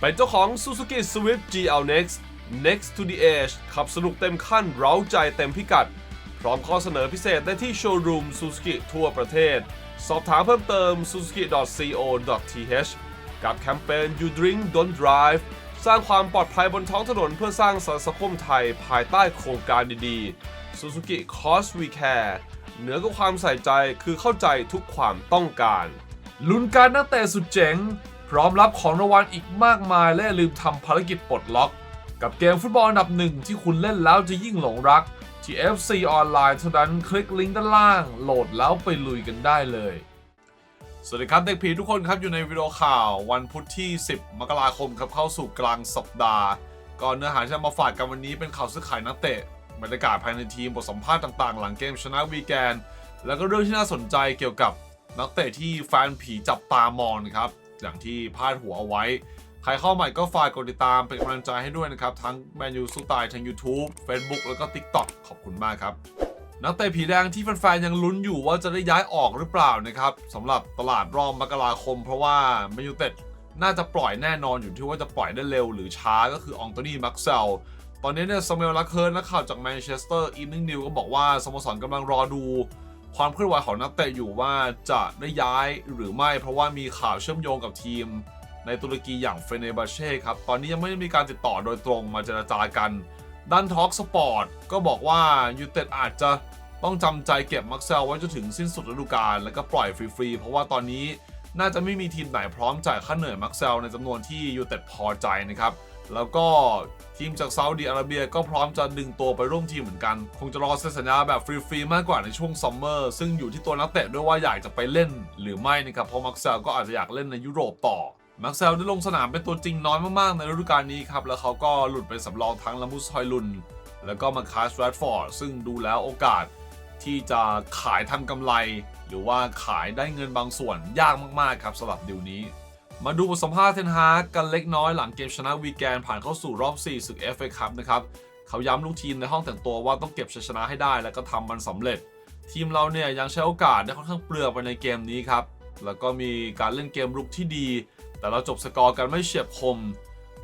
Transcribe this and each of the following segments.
เป็นเจ้าของ Suzuki Swift GL Next Next to the Edge ขับสนุกเต็มขั้นเร้าใจเต็มพิกัด พร้อมข้อเสนอพิเศษได้ที่โชว์รูม Suzuki ทั่วประเทศ สอบถามเพิ่มเติม suzuki.co.th กับแคมเปญ You Drink Don't Drive สร้างความปลอดภัยบนท้องถนนเพื่อสร้างสังคมไทยภายใต้โครงการดีๆ Suzuki Cause We Care เหนือกว่าความใส่ใจคือเข้าใจทุกความต้องการ ลุ้นการนักเตะสุดเจ๋ง พร้อมรับของรางวัลอีกมากมายและลืมทำภารกิจปลดล็อก กับเกมฟุตบอลอันดับหนึ่งที่คุณเล่นแล้วจะยิ่งหลงรัก ที่ FC ออนไลน์เท่านั้นคลิกลิงก์ด้านล่าง โหลดแล้วไปลุยกันได้เลย สวัสดีครับเด็กผีทุกคนครับอยู่ในวิดีโอข่าว วันพุธที่ 10 มกราคมครับเข้าสู่กลางสัปดาห์ก่อนเนื้อหาที่จะมาฝากกันวันนี้เป็นข่าวซื้อขายนักเตะบรรยากาศภายในทีมบทสัมภาษณ์ต่างๆ หลังเกมชนะวีแกน แล้วก็เรื่องที่น่าสนใจเกี่ยวกับนักเตะที่แฟนผีจับตามองครับ อย่างที่พาดหัวเอาไว้ ใครเข้าใหม่ก็ฝากกดติดตามเป็นกำลังใจให้ด้วยนะครับ ทั้งแมนยูสู้ตายทาง YouTube Facebook แล้วก็ TikTok ขอบคุณมากครับ นักเตะผีแดงที่แฟนๆยังลุ้นอยู่ว่าจะได้ย้ายออกหรือเปล่านะครับสำหรับตลาดรอบมกราคม เพราะว่าแมนยูเต็ดน่าจะปล่อยแน่นอนอยู่ที่ว่าจะปล่อยได้เร็วหรือช้าก็คืออองโตนีมักเซลตอนนี้เนี่ยซามูเอลลักเคิร์นนักข่าวจากแมนเชสเตอร์อีฟนิ่งนิวก็บอกว่าสโมสรกำลังรอดู ความเคลื่อนไหวของนักเตะอยู่ว่าจะได้ย้ายหรือไม่เพราะว่ามีข่าวเชื่อมโยงกับทีม ในตุรกีอย่างเฟเนบาเช่ครับ ตอนนี้ยังไม่ได้มีการติดต่อโดยตรงมาเจรจากันด้านท็อกสปอร์ตก็บอกว่ายูเต็ดอาจจะต้องจำใจเก็บมักเซลไว้จนถึงสิ้นสุดฤดูกาลแล้วก็ปล่อยฟรีๆ เพราะว่าตอนนี้น่าจะไม่มีทีมไหนพร้อมจ่ายค่าเหนื่อยมักเซลในจำนวนที่ยูเต็ดพอใจนะครับ แล้วก็ทีมจากซาอุดีอาระเบียก็พร้อมจะดึงตัวไปร่วมทีมเหมือนกัน คงจะรอเซ็นสัญญาแบบฟรีๆมากกว่าในช่วงซัมเมอร์ซึ่งอยู่ที่ตัวนักเตะด้วยว่าอยากจะไปเล่นหรือไม่นะครับเพราะมักเซลก็อาจจะอยากเล่นในยุโรปต่อมักเซลได้ลงสนามเป็นตัวจริงน้อยมากๆในฤดูกาลนี้ครับแล้วเขาก็หลุดไปสำรองทั้งลามุสฮอยลุน แล้วก็มาคาสแรดฟอร์ดซึ่งดูแล้วโอกาสที่จะขายทำกำไร หรือว่าขายได้เงินบางส่วนยากมากๆครับสำหรับดิวนี้ มาดูบทสัมภาษณ์เทนฮากกันเล็กน้อยหลังเกมชนะวีแกนผ่านเข้าสู่รอบ 4 ศึก FA คัพนะครับ เขาย้ำลูกทีมในห้องแต่งตัวว่าต้องเก็บชัยชนะให้ได้แล้วก็ทำมันสำเร็จ ทีมเราเนี่ยยังใช้โอกาสได้ค่อนข้างเปลือกไปในเกมนี้ครับ แล้วก็มีการเล่นเกมรุกที่ดี แต่เราจบสกอร์กันไม่เฉียบคม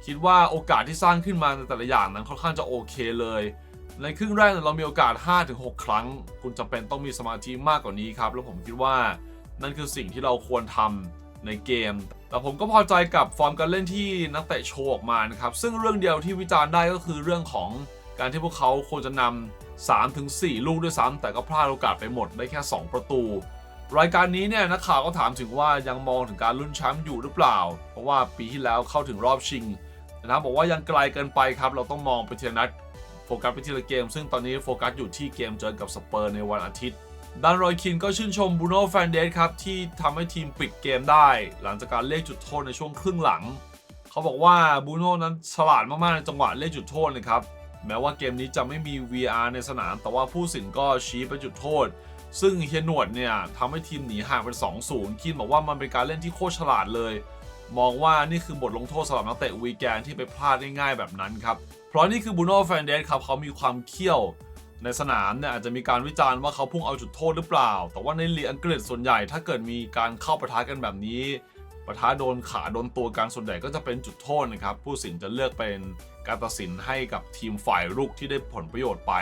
คิดว่าโอกาสที่สร้างขึ้นมาในแต่ละอย่างนั้นค่อนข้างจะโอเคเลย ในครึ่งแรกเนี่ยเรามีโอกาส 5-6 ครั้ง คุณจำเป็นต้องมีสมาธิมากกว่านี้ครับ แล้วผมคิดว่านั่นคือสิ่งที่เราควรทำ ในเกม แต่ผมก็พอใจกับฟอร์มการเล่นที่นักเตะโชว์ออกมานะครับ ซึ่งเรื่องเดียวที่วิจารณ์ได้ก็คือเรื่องของการที่พวกเขาควรจะนำ3-4ลูกด้วยซ้ำแต่ก็พลาดโอกาสไปหมดได้แค่ 2 ประตู รายการนี้เนี่ยนักข่าวก็ถามถึงว่ายังมองถึงการลุ้นแชมป์อยู่หรือเปล่า เพราะว่าปีที่แล้วเข้าถึงรอบชิงนะครับบอกว่ายังไกลเกินไปครับ เราต้องมองไปทีละนัดโฟกัสไปทีละเกม ซึ่งตอนนี้โฟกัสอยู่ที่เกมเจอกับสเปอร์ในวันอาทิตย์ ด้านรอยคินก็ชื่นชมบูโน่แฟนเดสครับ ที่ทำให้ทีมปิดเกมได้ หลังจากการเลขจุดโทษในช่วงครึ่งหลัง เขาบอกว่าบูโน่นั้นฉลาดมาก ๆ ในจังหวะเลขจุดโทษนะครับ แม้ว่าเกมนี้จะไม่มี VR ในสนาม แต่ว่าผู้สินก็ชี้ไปจุดโทษ ซึ่งเฮียหนวดเนี่ยทำให้ทีมหนีห่างเป็น2-0คินบอกว่ามันเป็นการเล่นที่โคตรฉลาดเลย มองว่านี่คือบทลงโทษสำหรับนักเตะวีแกนที่ไปพลาดง่ายๆแบบนั้นครับเพราะนี่คือบูโน่แฟนเดสครับเขามีความเขี้ยว ในสนามเนี่ยอาจจะมีการวิจารณ์ว่าเขาพุ่งเอาจุดโทษหรือเปล่า แต่ว่าในลีกอังกฤษส่วนใหญ่ถ้าเกิดมีการเข้าปะทะกันแบบนี้ปะทะโดนขาโดนตัวกลางส่วนใหญ่ก็จะเป็นจุดโทษนะครับ ผู้สินจะเลือกเป็นการตัดสินให้กับทีมฝ่ายรุกที่ได้ผลประโยชน์ไป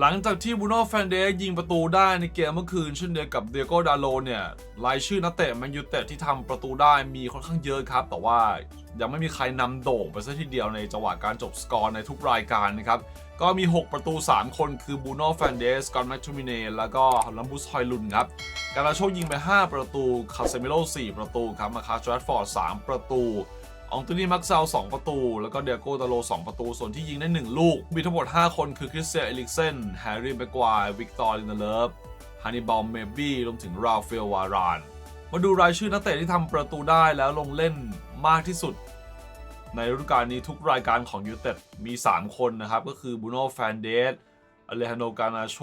หลังจากที่บูโน่แฟนเดสยิงประตูได้ในเกมเมื่อคืนเช่นเดียวกับเดียโกดาโลเนี่ยรายชื่อนักเตะแมนยูเต็ดที่ทำประตูได้มีค่อนข้างเยอะครับ แต่ว่ายังไม่มีใครนำโด่งไปซะทีเดียวในจังหวะการจบสกอร์ในทุกรายการนะครับ ก็มี 6 ประตู 3 คนคือบูโน่แฟนเดสกอนแมคทูมิเนแล้วก็ลัมบุสฮอยลุนครับการาโชยิงไป 5 ประตูคาเซมิโล4ประตูครับมาคาสแรดฟอร์ด3ประตู องตูนี่มักเซล2ประตู แล้วก็เดียโกตาโล 2 ประตู ส่วนที่ยิงได้ 1 ลูก มีทั้งหมด 5 คนคือคริสเตียนเอลิกเซนแฮร์รี่แม็กควายวิกตอร์ลินเลิฟฮันนิบอลเมบี้รวมถึงราฟเฟลวาราน มาดูรายชื่อนักเตะที่ทำประตูได้แล้วลงเล่นมากที่สุด ในฤดูกาลนี้ทุกรายการของยูเต็ดมี 3 คนนะครับ ก็คือบูโน่แฟนเดสอเลฮันโดกานาโช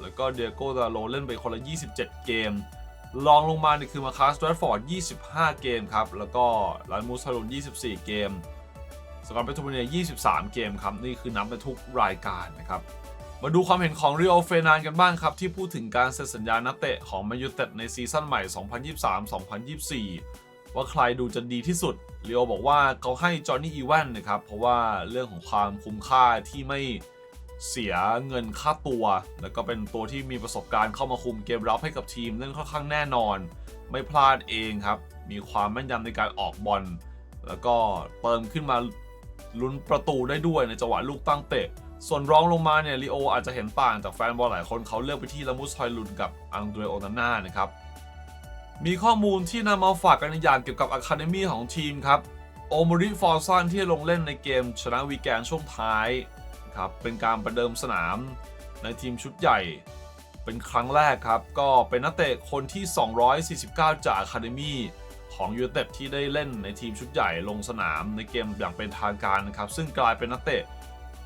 แล้วก็เดียโกตาโลเล่นไปคนละ 27 เกม ลองลงมาเนี่ยคือมาคาสแตรดฟอร์ด 25 เกมครับ แล้วก็ลานมูสฮารุน24 เกม สกอตเปโทเนีย23 เกมครับ นี่คือนับไปทุกรายการนะครับ มาดูความเห็นของริโอเฟนานกันบ้างครับ ที่พูดถึงการเซ็นสัญญานักเตะของมนยูเต็ดในซีซั่นใหม่ 2023-2024 ว่าใครดูจะดีที่สุดลีโอบอกว่าเขาให้จอห์นนี่อีแวนนะครับ เพราะว่าเรื่องของความคุ้มค่าที่ไม่ เสียเงินค่าตัว แล้วก็เป็นตัวที่มีประสบการณ์เข้ามาคุมเกมรับให้กับทีมนั่นค่อนข้างแน่นอน ไม่พลาดเองครับ มีความแม่นยำในการออกบอลแล้วก็เติมขึ้นมาลุ้นประตูได้ด้วยในจังหวะลูกตั้งเตะ ส่วนรองลงมาเนี่ยลีโออาจจะเห็นต่างจากแฟนบอลหลายคนเขาเลือกไปที่ลามุสฮอยลุนกับอังเดรโอนาน่านะครับ มีข้อมูลที่นำมาฝากกันอย่างเกี่ยวกับอะคาเดมีของทีมครับโอมริฟอร์ซันที่ลงเล่นในเกมชนะวีแกนช่วงท้าย ครับเป็นการประเดิมสนามในทีมชุดใหญ่ เป็นครั้งแรกครับ ก็เป็นนักเตะคนที่ 249 จากอะคาเดมีของยูเต็ที่ได้เล่นในทีมชุดใหญ่ลงสนามในเกมอย่างเป็นทางการนะครับ ซึ่งกลายเป็นนักเตะ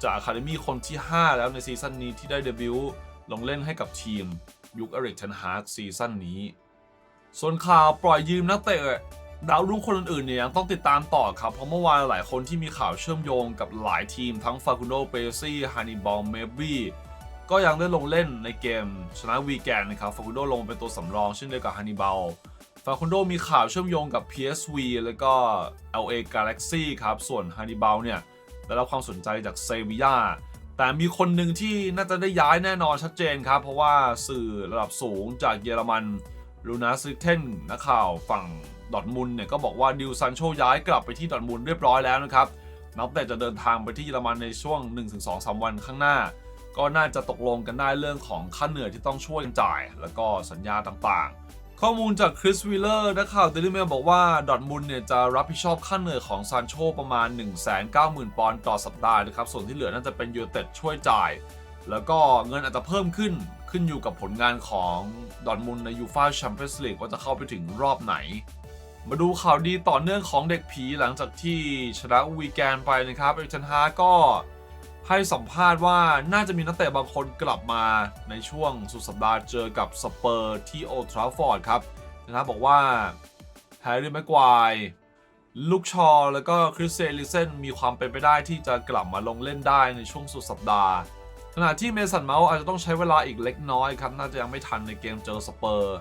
จากอะคาเดมีคนที่ 5 แล้วในซีซั่นนี้ที่ได้เดบิวต์ลงเล่นให้กับทีมยุคเอริกเทนฮากซีซั่นนี้ ส่วนข่าวปล่อยยืมนักเตะ ดาวรุ่งคนอื่นๆเนี่ยยังต้องติดตามต่อครับ เพราะเมื่อวานหลายคนที่มีข่าวเชื่อมโยงกับหลายทีมทั้งฟาคุโนเปซี่ฮานิบอลเมบี้ก็ยังได้ลงเล่นในเกมชนะวีแกนนะครับฟาคุโนลงเป็นตัวสำรองเช่นเดียวกับฮานิบอลฟาคุโนมีข่าวเชื่อมโยงกับ PSV แล้วก็ LA Galaxy ครับส่วนฮานิบอลเนี่ยได้รับความสนใจจากเซบียาแต่มีคนหนึ่งที่น่าจะได้ย้ายแน่นอนชัดเจนครับ เพราะว่าสื่อระดับสูงจากเยอรมันลูนาซิเทนนักข่าวฝั่ง ดอทมุนด์เนี่ยก็บอกว่าดิวซันโชย้ายกลับไปที่ดอทมุนด์เรียบร้อยแล้วนะครับนับแต่จะเดินทางไปที่เยอรมันในช่วง 1-2-3 วันข้างหน้า ก็น่าจะตกลงกันได้เรื่องของค่าเหนื่อยที่ต้องช่วยจ่าย แล้วก็สัญญาต่างๆ ข้อมูลจากคริสวิลเลอร์นักข่าวเดลิเมลบอกว่าดอทมุนด์เนี่ยจะรับผิดชอบค่าเหนื่อยของซานโชประมาณ 190,000 ปอนด์ต่อสัปดาห์นะครับส่วนที่เหลือน่าจะเป็นยูเต็ดช่วยจ่าย แล้วก็เงินอาจจะเพิ่มขึ้นขึ้นอยู่กับผลงานของดอทมุนด์ในยูฟาแชมเปี้ยนส์ลีกว่าจะเข้าไปถึงรอบไหน มาดูข่าวดีต่อเนื่องของเด็กผีหลังจากที่ชนะวีแกนไปนะครับเอริกเทนฮากก็ให้สัมภาษณ์ว่าน่าจะมีนักเตะบางคนกลับมาในช่วงสุดสัปดาห์เจอกับสเปอร์ที่โอทราฟอร์ดครับนะครับบอกว่าแฮร์รี่แม็กควายลูกชอแล้วก็คริสเซลิเซนมีความเป็นไปได้ที่จะกลับมาลงเล่นได้ในช่วงสุดสัปดาห์ ขณะที่เมสันเมาส์อาจจะต้องใช้เวลาอีกเล็กน้อยครับ น่าจะยังไม่ทันในเกมเจอสเปอร์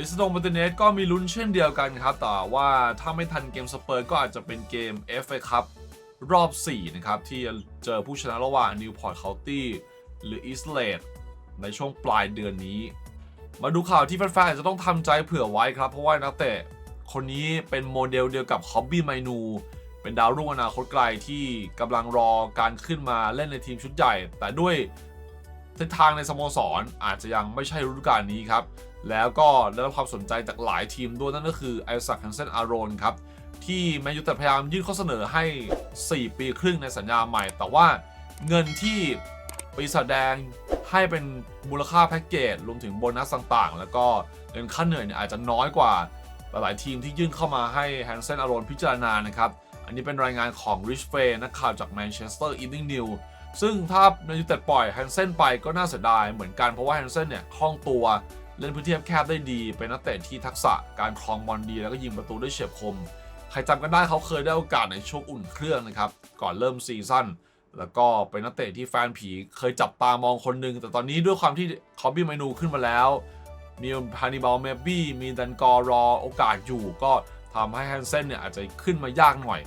ลิสโดงมาร์ติเนสก็มีลุ้นเช่นเดียวกันครับ แต่ว่าถ้าไม่ทันเกมสเปอร์ก็อาจจะเป็นเกม FA ครับรอบ 4 นะครับ ที่จะเจอผู้ชนะระหว่างนิวพอร์ตเคาน์ตี้หรืออิสเลดในช่วงปลายเดือนนี้ มาดูข่าวที่แฟนๆอาจจะต้องทำใจเผื่อไว้ครับ เพราะว่านักเตะคนนี้เป็นโมเดลเดียวกับคอบบี้ไมนู เป็นดาวรุ่งอนาคตไกลที่กำลังรอการขึ้นมาเล่นในทีมชุดใหญ่ แต่ด้วยทิศทางในสโมสรอาจจะยังไม่ใช่ฤดูกาลนี้ครับ แล้วก็ได้รับความสนใจจากหลายทีมด้วยนั่นก็คือไอซักแฮนเซนอารอนครับ ที่แมนยูแต่พยายามยื่นข้อเสนอให้ 4 ปีครึ่งในสัญญาใหม่ แต่ว่าเงินที่ปีศาจแดงให้เป็นมูลค่าแพ็กเกจรวมถึงโบนัสต่างๆ แล้วก็เงินค่าเหนื่อยเนี่ยอาจจะน้อยกว่าหลายๆทีมที่ยื่นเข้ามาให้แฮนเซนอารอนพิจารณานะครับอันนี้เป็นรายงานของริชเฟย์นักข่าวจากแมนเชสเตอร์อีนิงนิวซึ่งถ้าแมนยูเต็ดปล่อยแฮนเซนไปก็น่าเสียดายเหมือนกันเพราะว่าแฮนเซนเนี่ยคล่องตัว เล่นพื้นที่แคบได้ดี เป็นนักเตะที่ทักษะการครองบอลดี แล้วก็ยิงประตูได้เฉียบคม ใครจำกันได้เขาเคยได้โอกาสในช่วงอุ่นเครื่องนะครับ ก่อนเริ่มซีซั่น แล้วก็เป็นนักเตะที่แฟนผีเคยจับตามองคนหนึ่ง แต่ตอนนี้ด้วยความที่คอบบี้ไมนูขึ้นมาแล้ว มีฮานิบาลเมบี้ มีดันกอรอโอกาสอยู่ ก็ทำให้แฮนเซนเนี่ยอาจจะขึ้นมายากหน่อย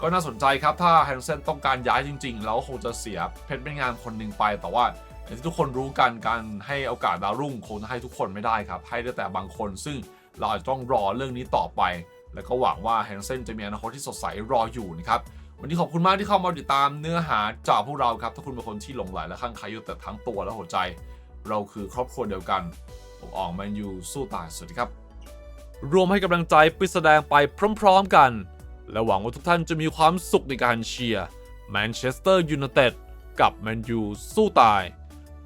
ก็น่าสนใจครับ ถ้าแฮนเซนต้องการย้ายจริง ๆ แล้วคงจะเสียเพชรเป็นงานคนหนึ่งไป แต่ว่า อย่างที่ทุกคนรู้กันการให้โอกาสดาวรุ่งคงให้ทุกคนไม่ได้ครับ ให้ได้แต่บางคนซึ่งเราอาจจะต้องรอเรื่องนี้ต่อไป แล้วก็หวังว่าแฮนเซนจะมีอนาคตที่สดใสรออยู่นะครับวันนี้ขอบคุณมากที่เข้ามาติดตามเนื้อหาจากพวกเราครับ ถ้าคุณเป็นคนที่หลงใหลและข้างใครอยู่แต่ทั้งตัวและหัวใจ เราคือครอบครัวเดียวกันผมออกแมนยูสู้ตายสวัสดีครับรวมให้กำลังใจไปแสดงไปพร้อมๆกัน และหวังว่าทุกท่านจะมีความสุขในการเชียร์แมนเชสเตอร์ยูไนเต็ดกับแมนยูสู้ตาย